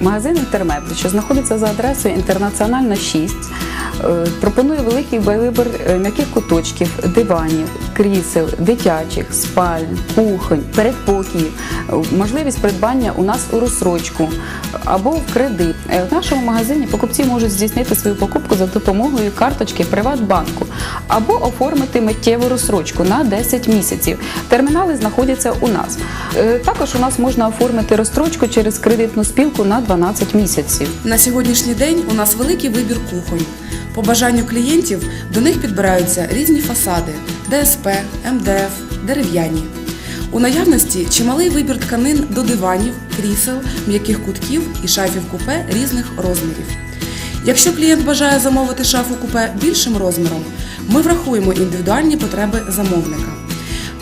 Магазин Інтермеблі, що знаходиться за адресою Інтернаціональна 6, е, пропонує великий вибір е, м'яких куточків, диванів, крісел, дитячих, спальн, кухонь, передпокіїв, е, можливість придбання у нас у розсрочку або в кредит. В нашому магазині покупці можуть здійснити свою покупку за допомогою карточки Приватбанку або оформити миттєву розсрочку на 10 місяців. Термінали знаходяться у нас. Також у нас можна оформити розстрочку через кредитну спілку на 12 місяців. На сьогоднішній день у нас великий вибір кухонь. По бажанню клієнтів до них підбираються різні фасади ДСП, МДФ, дерев'яні. У наявності чималий вибір тканин до диванів, крісел, м'яких кутків і шафів купе різних розмірів. Якщо клієнт бажає замовити шафу купе більшим розміром, ми врахуємо індивідуальні потреби замовника.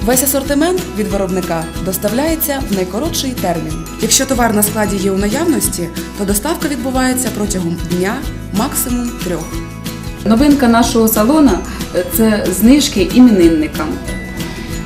Весь асортимент від виробника доставляється в найкоротший термін. Якщо товар на складі є у наявності, то доставка відбувається протягом дня, максимум трьох. Новинка нашого салона е, це знижки іменинникам.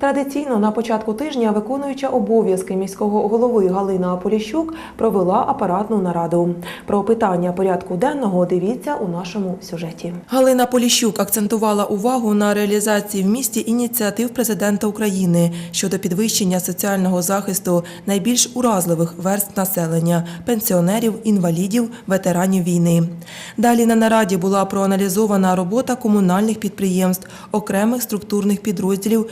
Традиційно на початку тижня виконуюча обов'язки міського голови Галина Поліщук провела апаратну нараду. Про питання порядку денного дивіться у нашому сюжеті. Галина Поліщук акцентувала увагу на реалізації в місті ініціатив президента України щодо підвищення соціального захисту найбільш уразливих верств населення пенсіонерів, інвалідів, ветеранів війни. Далі на нараді була проаналізована робота комунальних підприємств, окремих структурних підрозділів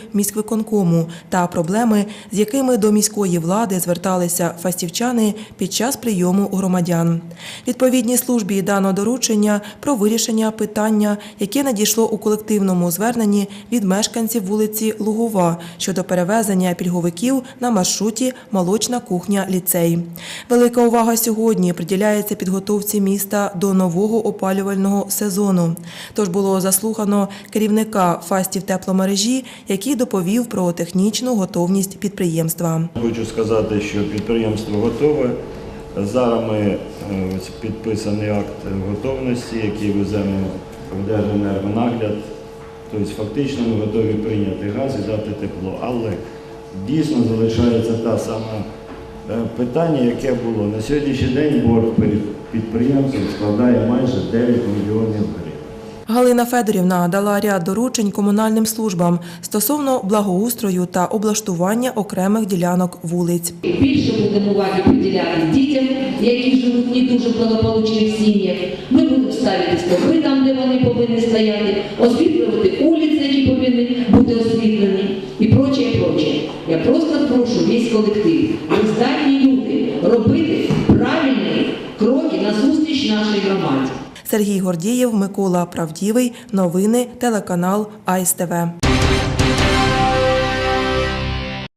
міськвиконкому та проблеми, з якими до міської влади зверталися фастівчани під час прийому громадян. Відповідній службі дано доручення про вирішення питання, яке надійшло у колективному зверненні від мешканців вулиці Лугова щодо перевезення пільговиків на маршруті Молочна кухня ліцей. Велика увага сьогодні приділяється підготовці міста до нового опалювального сезону. Тож було заслухано керівника фастів тепломережі, який доповів про технічну готовність підприємства. Хочу сказати, що підприємство готове. Зараз ми е, підписаний акт готовності, який веземо в Держенергонагляд. Тобто фактично ми готові прийняти газ і дати тепло. Але дійсно залишається та сама е, питання, яке було. На сьогоднішній день борг перед підприємством складає майже 9 мільйонів гривень. Галина Федорівна дала ряд доручень комунальним службам стосовно благоустрою та облаштування окремих ділянок вулиць. Більше будемо уваги приділяти дітям, які живуть в не дуже благополучних сім'ях. Ми будемо ставити стовби там, де вони повинні стояти, освітлювати вулиці, які повинні бути освітлені, і проче, і проче. Я просто прошу весь колектив, ви люди робити правильні кроки на зустріч нашій громаді. Сергій Гордієв, Микола Правдівий. Новини телеканал АСТВ.